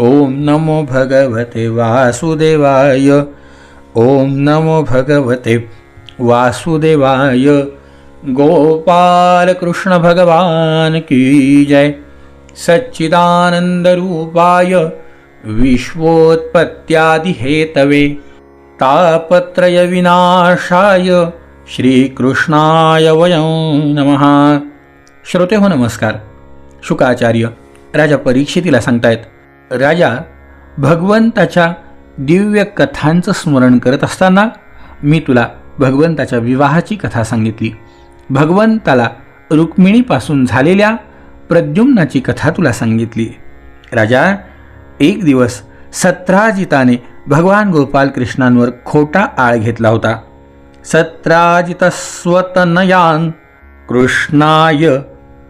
ओम नमो भगवते वासुदेवाय। ओम नमो भगवते वासुदेवाय। गोपाल कृष्ण भगवान की जय। सच्चिदानंद रूपाय विश्वोत्पत्त्यादिहेतवे। तापत्रय विनाशाय श्रीकृष्णाय वयं नमः। श्रोते हो नमस्कार। शुकाचार्य राजा परीक्षितीला सांगतायत राजा भगवंताच्या दिव्य कथांचं स्मरण करत असताना मी तुला भगवंताच्या विवाहाची कथा सांगितली. भगवंताला रुक्मिणीपासून झालेल्या प्रद्युम्नाची कथा तुला सांगितली. राजा एक दिवस सत्राजिताने भगवान गोपाल कृष्णांवर खोटा आळ घेतला होता. सत्राजितस्वतनयान कृष्णाय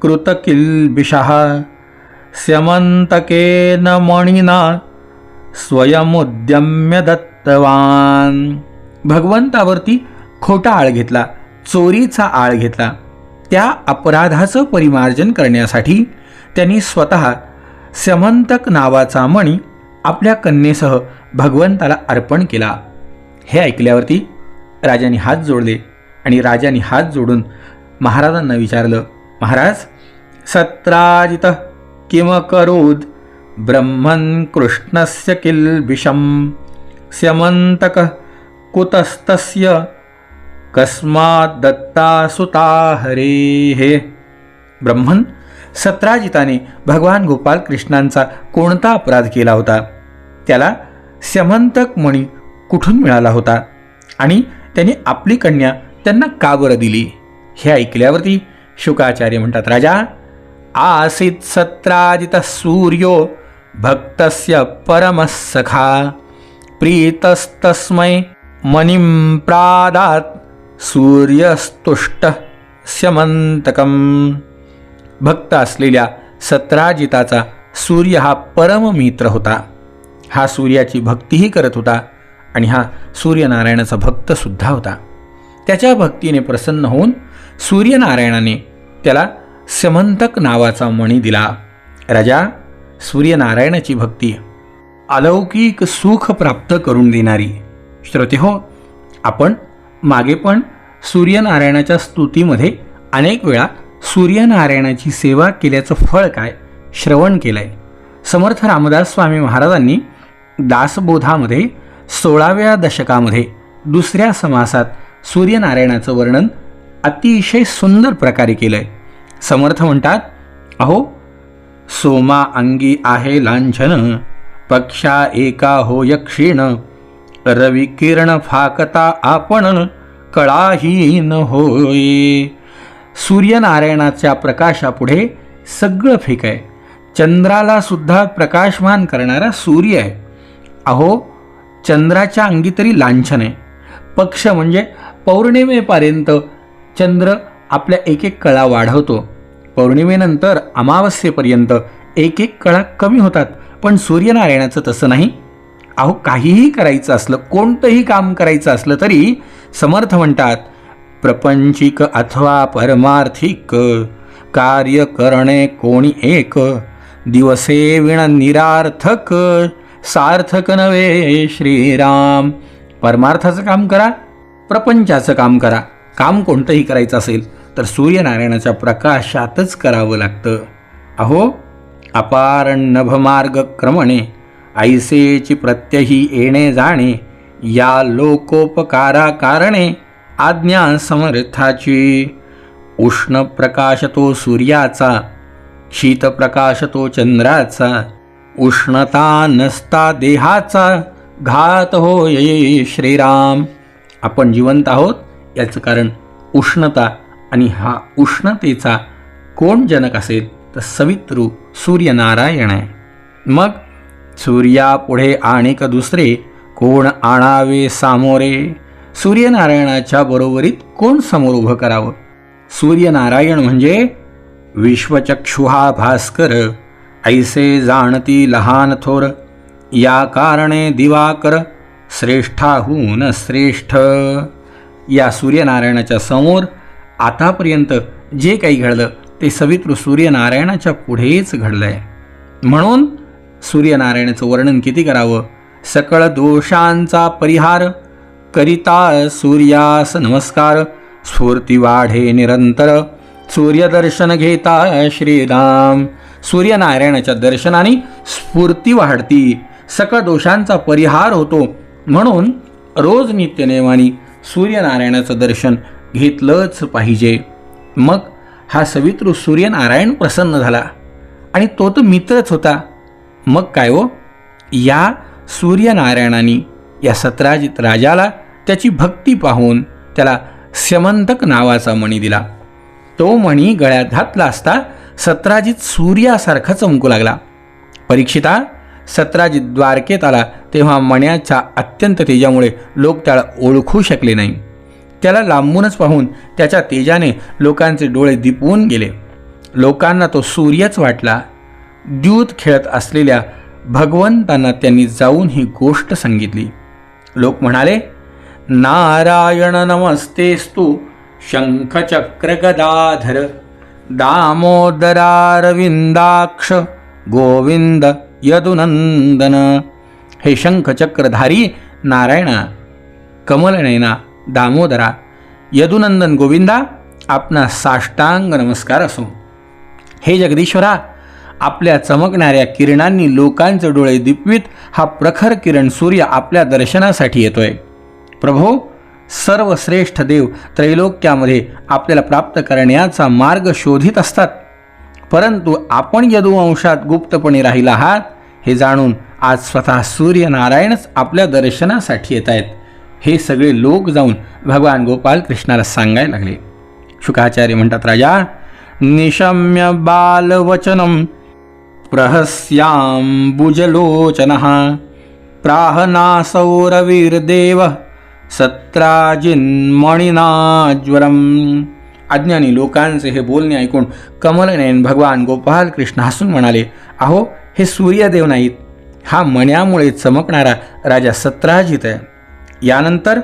कृतकिल्बिषः। स्यमन्तकेन मणिना स्वयमुद्यम्य दत्तवान भगवंतावरती खोटा आळ घेतला चोरीचा आळ घेतला. त्या अपराधाचं परिमार्जन करण्यासाठी त्यांनी स्वतः स्यमंतक नावाचा मणी आपल्या कन्येसह भगवंताला अर्पण केला. हे ऐकल्यावरती राजाने हात जोडले आणि राजाने हात जोडून महाराजांना विचारलं महाराज सत्राजित किमकरोद् ब्रह्मन् कृष्णस्य किल्बिषं स्यमन्तकः कुतस्तस्य। कस्माद्दत्ता सुता हरेः ब्रह्मन सत्राजिताने भगवान गोपाल कृष्णांचा कोणता अपराध केला होता? त्याला स्यमंतक मणी कुठून मिळाला होता? आणि त्याने आपली कन्या त्यांना का बरं दिली? हे ऐकल्यावरती शुकाचार्य म्हणतात राजा आसीत् सत्राजितः सूर्यो भक्तस्य परमसखा प्रीतस्तस्मै मणिं प्रादात् सूर्यस्तुष्टः स्यमंतकम भक्त असलेल्या सत्राजिताचा सूर्य हा परममित्र होता। हा सूर्याची भक्तीही करत होता आणि हा सूर्यनारायणाचा भक्तसुद्धा होता। त्याच्या भक्तीने प्रसन्न होऊन सूर्यनारायणाने त्याला समंतक नावाचा मणी दिला. राजा सूर्यनारायणाची भक्ती. अलौकिक सुख प्राप्त करून देणारी. श्रोते हो आपण मागे पण सूर्यनारायणाच्या स्तुतीमध्ये अनेक वेळा सूर्यनारायणाची सेवा केल्याचं फळ काय श्रवण केलंय. समर्थ रामदास स्वामी महाराजांनी दासबोधामध्ये सोळाव्या दशकामध्ये दुसऱ्या समासात सूर्यनारायणाचं वर्णन अतिशय सुंदर प्रकारे केलंय. समर्थ म्हणतात अहो सोमा अंगी आहे लांछन पक्षा एका होय क्षीण रविकिरण फाकता आपण कळाहीन होय. सूर्यनारायणाच्या प्रकाशापुढे सगळं फेक आहे. चंद्राला सुद्धा प्रकाशमान करणारा सूर्य आहे. अहो चंद्राच्या अंगी तरी लांछन आहे. पक्ष म्हणजे पौर्णिमेपर्यंत चंद्र आपल्या एक एक कळा वाढवतो. पौर्णिमेनंतर अमावस्येपर्यंत एक एक कळा कमी होतात पण सूर्यनारायणाचं तसं नाही. अहो काहीही करायचं असलं कोणतंही काम करायचं असलं तरी समर्थ म्हणतात प्रपंचिक अथवा परमार्थिक कार्य करणे कोणी एक दिवसे विण निरार्थक सार्थक नव्हे श्रीराम. परमार्थाचं काम करा प्रपंचाचं काम करा काम कोणतंही करायचं असेल. तर सूर्यनारायणाच्या प्रकाशातच करावं लागतं. अहो अपार नभमार्ग क्रमणे ऐसेची प्रत्यही येणे जाणे या लोकोपकारा कारणे आज्ञा समर्थाची. उष्ण प्रकाश तो सूर्याचा शीतप्रकाश तो चंद्राचा उष्णता नसता देहाचा घात होय श्रीराम. आपण जिवंत आहोत याचं कारण उष्णता. आणि हा उष्णतेचा कोण जनक असेल तर सवितृ सूर्यनारायण आहे. मग सूर्यापुढे आणिक दुसरे कोण आणावे सामोरे? सूर्यनारायणाच्या बरोबरीत कोण समोर उभं करावं? सूर्यनारायण म्हणजे विश्वचक्षुहा भास्कर ऐसे जाणती लहान थोर या कारणे दिवाकर श्रेष्ठाहून श्रेष्ठ. या सूर्यनारायणाच्या समोर आतापर्यंत जे काही घडलं ते सवित्र सूर्यनारायणाच्या पुढेच घडलंय. म्हणून सूर्यनारायणाचं वर्णन किती करावं? सकळ दोषांचा परिहार करिता सूर्यास नमस्कार स्फूर्ती वाढे निरंतर सूर्यदर्शन घेता श्रीराम. सूर्यनारायणाच्या दर्शनाने स्फूर्ती वाढती सकळ दोषांचा परिहार होतो. म्हणून रोज नित्यनेमाने सूर्यनारायणाचं दर्शन घेतलंच पाहिजे. मग हा सवितृ सूर्यनारायण प्रसन्न झाला आणि तो तर मित्रच होता. मग काय हो? या सूर्यनारायणाने या सत्राजित राजाला त्याची भक्ती पाहून त्याला स्यमंतक नावाचा मणी दिला. तो मणी गळ्यात घातला असता सत्राजित सूर्यासारखा चमकू लागला. परीक्षिता सत्राजित द्वारकेत आला तेव्हा मण्याच्या अत्यंत तेजामुळे लोक त्याला ओळखू शकले नाही. त्याला लांबूनच पाहून त्याच्या तेजाने लोकांचे डोळे दिपवून गेले. लोकांना तो सूर्यच वाटला. द्यूत खेळत असलेल्या भगवंतांना त्यांनी जाऊन ही गोष्ट सांगितली. लोक म्हणाले नारायण नमस्तेस्तु शंखचक्र गदाधर दामोदरारविंदाक्ष गोविंद यदुनंदन हे शंखचक्रधारी नारायणा कमलनयना दामोदरा यदुनंदन गोविंदा आपणा साष्टांग नमस्कार असो. हे जगदीश्वरा आपल्या चमकणाऱ्या किरणांनी लोकांचे डोळे दिपवीत हा प्रखर किरण सूर्य आपल्या दर्शनासाठी येतोय. प्रभो सर्वश्रेष्ठ देव त्रैलोक्यामध्ये आपल्याला प्राप्त करण्याचा मार्ग शोधित असतात. परंतु आपण यदुवंशात गुप्तपणे राहिला आहात हे जाणून आज स्वतः सूर्यनारायणच आपल्या दर्शनासाठी येत आहेत हे सगळे लोक जाऊन भगवान गोपाल कृष्णाला सांगायला लागले. शुकाचार्य म्हणतात राजा निशम्य बालवचनम प्रहस्यांबुजलोचन प्राहनासौरवीर्देव सत्राजिन्मणिनाज्वरम। अज्ञानी लोकांचे हे बोलणे ऐकून कमलनयन भगवान गोपाल कृष्ण हसून म्हणाले अहो हे सूर्यदेव नाहीत. हा मण्यामुळे चमकणारा राजा सत्राजित आहे. यानंतर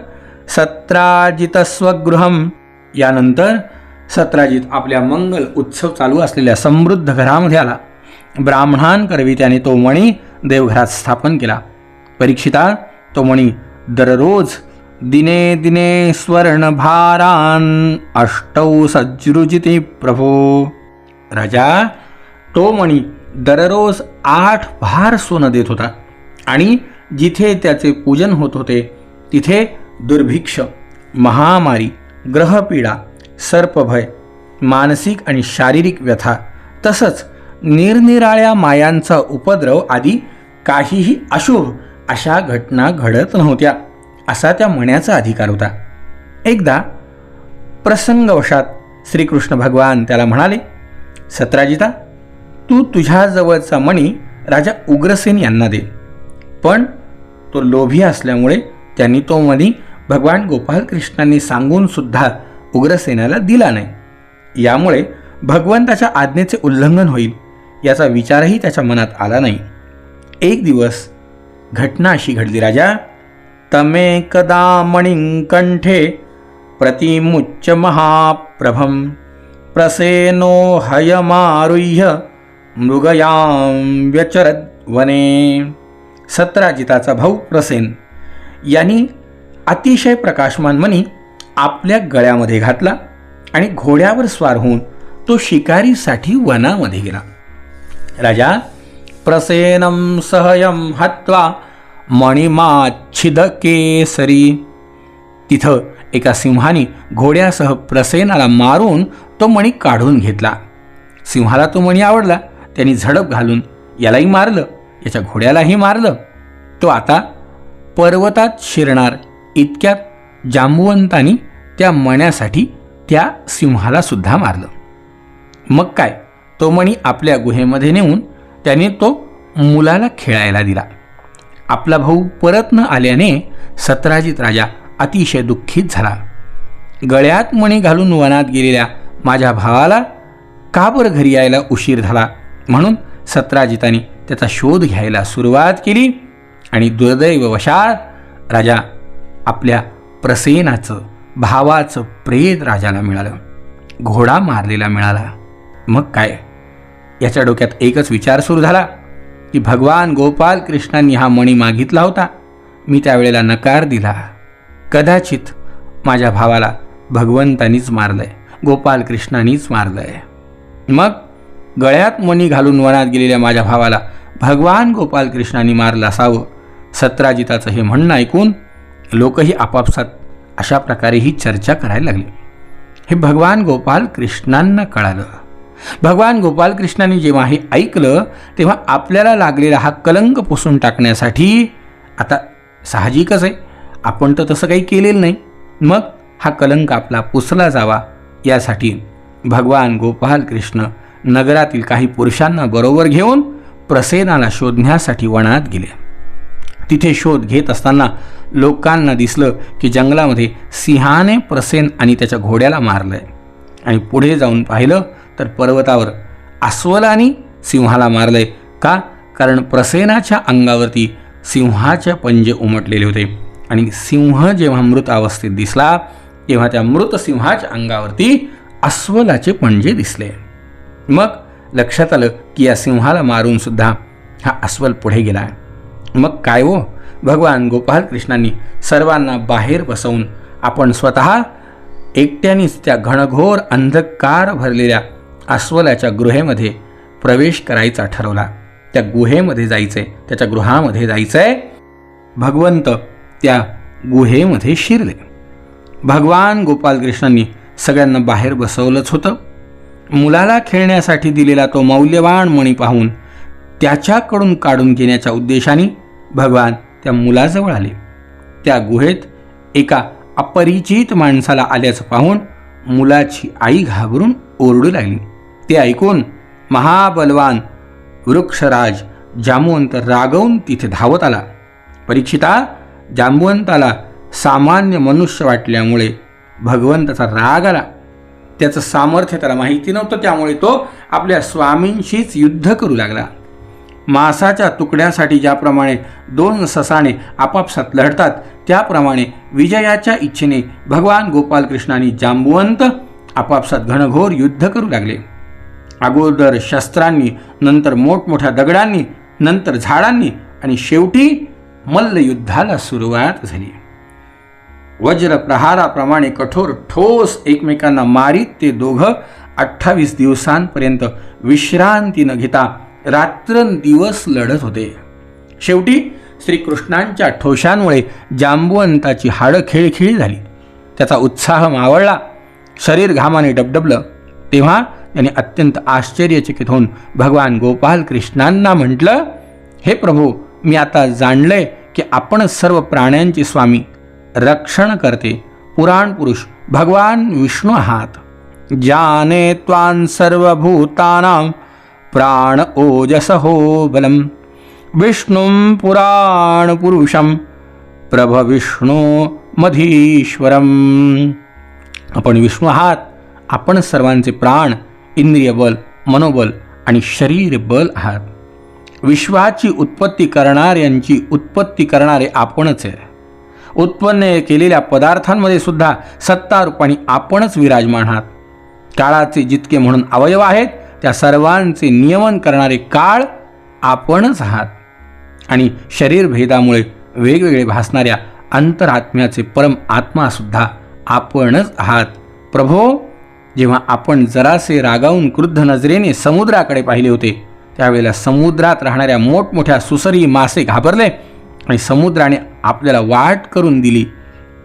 सत्राजित स्वगृहम यानंतर सत्राजित आपल्या मंगल उत्सव चालू असलेल्या समृद्ध घरामध्ये आला. ब्राह्मणांकरवी त्याने तो मणी देवघरात स्थापन केला. परीक्षिता तो मणी दररोज दिने दिने स्वर्णभारान अष्टौ सज्रुजिती प्रभो. राजा तो मणी दररोज आठ भार सोनं देत होता आणि जिथे त्याचे पूजन होत होते तिथे दुर्भिक्ष महामारी ग्रहपीडा सर्पभय मानसिक आणि शारीरिक व्यथा तसंच निरनिराळ्या मायांचा उपद्रव आदी काहीही अशुभ अशा घटना घडत नव्हत्या असा त्या मण्याचा अधिकार होता. एकदा प्रसंगवशात श्रीकृष्ण भगवान त्याला म्हणाले सत्राजिता तू तुझ्याजवळचा मणी राजा उग्रसेन यांना दे पण तो लोभी असल्यामुळे त्यांनी तो मणी भगवान गोपालकृष्णांनी सांगून सुद्धा उग्रसेनाला दिला नाही. यामुळे भगवंताच्या आज्ञेचे उल्लंघन होईल याचा विचारही त्याच्या मनात आला नाही. एक दिवस घटना अशी घडली राजा तमेकदा मणिंकंठे प्रतिमुच्च महाप्रभम प्रसेनो हयमारुह्य मृगयां व्यचरद वने सत्राजिताचा भाऊ प्रसेन यांनी अतिशय प्रकाशमान मणी आपल्या गळ्यामध्ये घातला आणि घोड्यावर स्वार होऊन तो शिकारीसाठी वनामध्ये गेला. राजा प्रसेनम सहयम हत्वा मणिमाच्छिद केसरी तिथं एका सिंहाने घोड्यासह प्रसेनाला मारून तो मणी काढून घेतला. सिंहाला तो मणी आवडला. त्यांनी झडप घालून यालाही मारलं याच्या घोड्यालाही मारलं. तो आता पर्वतात शिरणार इतक्यात जांबुवंतांनी त्या मण्यासाठी त्या सिंहाला सुद्धा मारलं. मग काय? तो मणी आपल्या गुहेमध्ये नेऊन त्याने तो मुलाला खेळायला दिला. आपला भाऊ परत न आल्याने सत्राजित राजा अतिशय दुःखित झाला. गळ्यात मणी घालून वनात गेलेल्या माझ्या भावाला का बरं घरी यायला उशीर झाला? म्हणून सत्राजिताने त्याचा शोध घ्यायला सुरुवात केली. आणि दुर्दैववशात राजा आपल्या प्रसेनाचं भावाचं प्रेत राजाला मिळालं. घोडा मारलेला मिळाला. मग काय? याच्या डोक्यात एकच विचार सुरू झाला की भगवान गोपाल कृष्णांनी हा मणी मागितला होता. मी त्यावेळेला नकार दिला. कदाचित माझ्या भावाला भगवंतानीच मारलंय गोपाल कृष्णानीच मारलंय. मग गळ्यात मणी घालून वनात गेलेल्या माझ्या भावाला भगवान गोपाल कृष्णाने मारलं असावं सत्राजिताचं हे म्हणणं ऐकून लोकही आपापसात अशा प्रकारे ही चर्चा करायला लागली. हे भगवान गोपाल कृष्णांना कळालं. भगवान गोपाल कृष्णाने जेव्हा हे ऐकलं तेव्हा आपल्याला लागलेला हा कलंक पुसून टाकण्यासाठी आता साहजिकच आहे. आपण तर तसं काही केलेलं नाही. मग हा कलंक आपला पुसला जावा. यासाठी भगवान गोपाल कृष्ण नगरातील काही पुरुषांना बरोबर घेऊन प्रसेनाला शोधण्यासाठी वनात गेले. तिथे शोध घेत असताना लोकांना दिसलं की जंगलामध्ये सिंहाने प्रसेन आणि त्याच्या घोड्याला मारलं आहे आणि पुढे जाऊन पाहिलं तर पर्वतावर अस्वलाने सिंहाला मारलंय. का? कारण प्रसेनाच्या अंगावरती सिंहाचे पंजे उमटलेले होते. आणि सिंह जेव्हा मृत अवस्थेत दिसला तेव्हा त्या मृत सिंहाच्या अंगावरती अस्वलाचे पंजे दिसले. मग लक्षात आलं की या सिंहाला मारून सुद्धा हा अस्वल पुढे गेला. मग काय हो? भगवान गोपाल कृष्णांनी सर्वांना बाहेर बसवून आपण स्वतः एकट्यानेच त्या घणघोर अंधकार भरलेल्या अस्वलाच्या गृहेमध्ये प्रवेश करायचा ठरवला. त्या गुहेमध्ये जायचंय. त्याच्या गृहामध्ये जायचंय. भगवंत त्या गुहेमध्ये शिरले. भगवान गोपाल कृष्णांनी सगळ्यांना बाहेर बसवलंच होतं. मुलाला खेळण्यासाठी दिलेला तो मौल्यवान मणी पाहून त्याच्याकडून काढून घेण्याच्या उद्देशाने भगवान त्या मुलाजवळ आले. त्या गुहेत एका अपरिचित माणसाला आल्याचं पाहून मुलाची आई घाबरून ओरडू लागली. ते ऐकून महाबलवान वृक्षराज जांबुवंत रागवून तिथे धावत आला. परीक्षिता जांबुवंताला सामान्य मनुष्य वाटल्यामुळे भगवंताचा राग आला. त्याचं सामर्थ्य त्याला माहिती नव्हतं त्यामुळे तो आपल्या स्वामींशीच युद्ध करू लागला. मांसाच्या तुकड्यासाठी ज्याप्रमाणे दोन ससाणे आपापसात लढतात त्याप्रमाणे विजयाच्या इच्छेने भगवान गोपालकृष्णांनी जांबुवंत आपापसात घनघोर युद्ध करू लागले. अगोदर शस्त्रांनी नंतर मोठमोठ्या दगडांनी नंतर झाडांनी आणि शेवटी मल्लयुद्धाला सुरुवात झाली. वज्र प्रहाराप्रमाणे कठोर ठोस एकमेकांना मारीत ते दोघं अठ्ठावीस दिवसांपर्यंत विश्रांती न घेता रात्रंदिवस लढत होते. शेवटी श्रीकृष्णांच्या ठोशांमुळे जांबुवंताची हाडं खेळखिळी झाली. त्याचा उत्साह मावळला. शरीर घामाने डबडबलं. तेव्हा त्याने अत्यंत आश्चर्यचकित होऊन भगवान गोपाल कृष्णांना म्हटलं हे प्रभू मी आता जाणलंय की आपण सर्व प्राण्यांचे स्वामी. रक्षण करते. पुराण पुरुष भगवान विष्णू आहात. जाने त्वान सर्वभूतानां प्राण ओजसहो बलम। विष्णू पुराण पुरुषम। प्रभ विष्णु मधीश्वरम। आपण विष्णू आहात आपण सर्वांचे प्राण इंद्रिय बल मनोबल आणि शरीर बल आहात। विश्वाची उत्पत्ती करणाऱ्यांची उत्पत्ती करणारे आपणच आहे। उत्पन्न केलेल्या पदार्थांमध्ये सुद्धा सत्तारूपाने आपणच विराजमान आहात। काळाचे जितके म्हणून अवयव आहेत त्या सर्वांचे नियमन करणारे काळ आपणच आहात. आणि शरीरभेदामुळे वेगवेगळे भासणाऱ्या अंतरात्म्याचे परम आत्मासुद्धा आपणच आहात. प्रभो जेव्हा आपण जरासे रागावून क्रुद्ध नजरेने समुद्राकडे पाहिले होते त्यावेळेला समुद्रात राहणाऱ्या मोठमोठ्या सुसरी मासे घाबरले आणि समुद्राने आपल्याला वाट करून दिली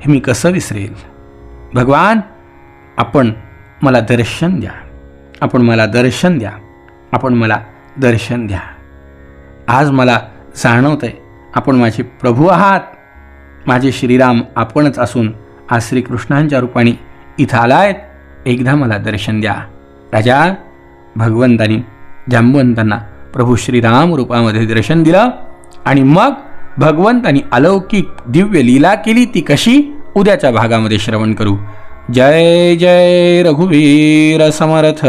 हे मी कसं विसरेल? भगवान आपण मला दर्शन द्या. आपण मला दर्शन द्या. आपण मला दर्शन द्या. आज मला जाणवतंय आहे आपण माझे प्रभू आहात. माझे श्रीराम आपणच असून आज श्रीकृष्णांच्या रूपाने इथं आलायत एकदा मला दर्शन द्या. राजा भगवंतानी जांबवंतांना प्रभू श्रीराम रूपामध्ये दर्शन दिलं आणि मग भगवंतानी अलौकिक दिव्य लीला केली ती कशी? उद्याच्या भागामध्ये श्रवण करू. जय जय रघुवीर समर्थ।